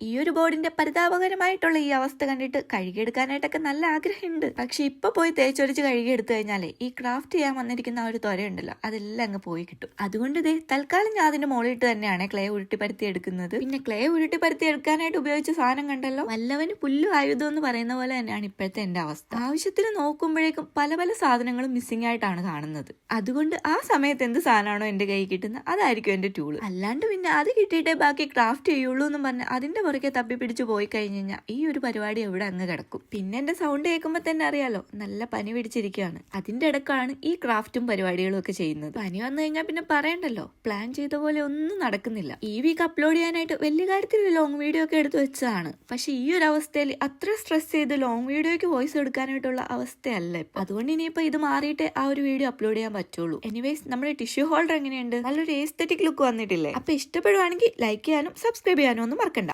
ഈ ഒരു ബോർഡിന്റെ പരിതാപകരമായിട്ടുള്ള ഈ അവസ്ഥ കണ്ടിട്ട് കഴുകിയെടുക്കാനായിട്ടൊക്കെ നല്ല ആഗ്രഹമുണ്ട്. പക്ഷെ ഇപ്പൊ പോയി തേച്ചൊരിച്ച് കഴുകിയെടുത്തു കഴിഞ്ഞാലേ ഈ ക്രാഫ്റ്റ് ചെയ്യാൻ വന്നിരിക്കുന്ന ആ ഒരു തൊരയുണ്ടല്ലോ അതെല്ലാം അങ്ങ് പോയി കിട്ടും. അതുകൊണ്ട് ഇതേ തൽക്കാലം ഞാൻ അതിന്റെ മുകളിലിട്ട് തന്നെയാണ് ക്ലേ ഉരുട്ടി പരത്തി എടുക്കുന്നത്. പിന്നെ ക്ലേ ഉരുട്ടി പരത്തി എടുക്കാനായിട്ട് ഉപയോഗിച്ച സാധനം കണ്ടല്ലോ? വല്ലവന് പുല്ലു ആയുധം എന്ന് പറയുന്ന പോലെ തന്നെയാണ് ഇപ്പോഴത്തെ എന്റെ അവസ്ഥ. ആവശ്യത്തിന് നോക്കുമ്പോഴേക്കും പല പല സാധനങ്ങളും മിസ്സിംഗ് ആയിട്ടാണ് കാണുന്നത്. അതുകൊണ്ട് ആ സമയത്ത് എന്ത് സാധനമാണോ എന്റെ കൈ കിട്ടുന്നത് അതായിരിക്കും എന്റെ ടൂൾ അല്ലാണ്ട് പിന്നെ അത് കിട്ടിയിട്ടേ ബാക്കി ക്രാഫ്റ്റ് ചെയ്യുള്ളൂ എന്ന് പറഞ്ഞ് അതിന്റെ പുറകെ തപ്പി പിടിച്ച് പോയി കഴിഞ്ഞ് കഴിഞ്ഞാൽ ഈ ഒരു പരിപാടി എവിടെ അങ്ങ് കിടക്കും. പിന്നെ എന്റെ സൗണ്ട് കേൾക്കുമ്പോൾ തന്നെ അറിയാലോ നല്ല പനി പിടിച്ചിരിക്കുകയാണ്. അതിന്റെ ഇടക്കാണ് ഈ ക്രാഫ്റ്റും പരിപാടികളും ഒക്കെ ചെയ്യുന്നത്. പനി വന്നു കഴിഞ്ഞാൽ പിന്നെ പറയണ്ടല്ലോ പ്ലാൻ ചെയ്ത പോലെ ഒന്നും നടക്കുന്നില്ല. ഈ വീക്ക് അപ്ലോഡ് ചെയ്യാനായിട്ട് വലിയ കാര്യത്തിൽ ലോങ് വീഡിയോ ഒക്കെ എടുത്തു വെച്ചതാണ്. പക്ഷേ ഈ ഒരു അവസ്ഥയിൽ അത്ര സ്ട്രെസ് ചെയ്ത് ലോങ് വീഡിയോയ്ക്ക് വോയിസ് എടുക്കാനായിട്ടുള്ള അവസ്ഥയല്ല അതുകൊണ്ട് ഇനിയിപ്പോ ഇത് മാറിയിട്ട് ആ ഒരു വീഡിയോ അപ്ലോഡ് ചെയ്യാൻ പറ്റുള്ളൂ. എനിവേസ് നമ്മുടെ ടിഷ്യൂ ഹോൾഡർ എങ്ങനെയുണ്ട്? നല്ലൊരു എസ്തെറ്റിക് ലുക്ക് വന്നിട്ടില്ലേ? അപ്പൊ ഇഷ്ടപ്പെടുവാണെങ്കിൽ ലൈക്ക് ചെയ്യാനും സബ്സ്ക്രൈബ് ചെയ്യാനും ഒന്നും മറക്കണ്ട.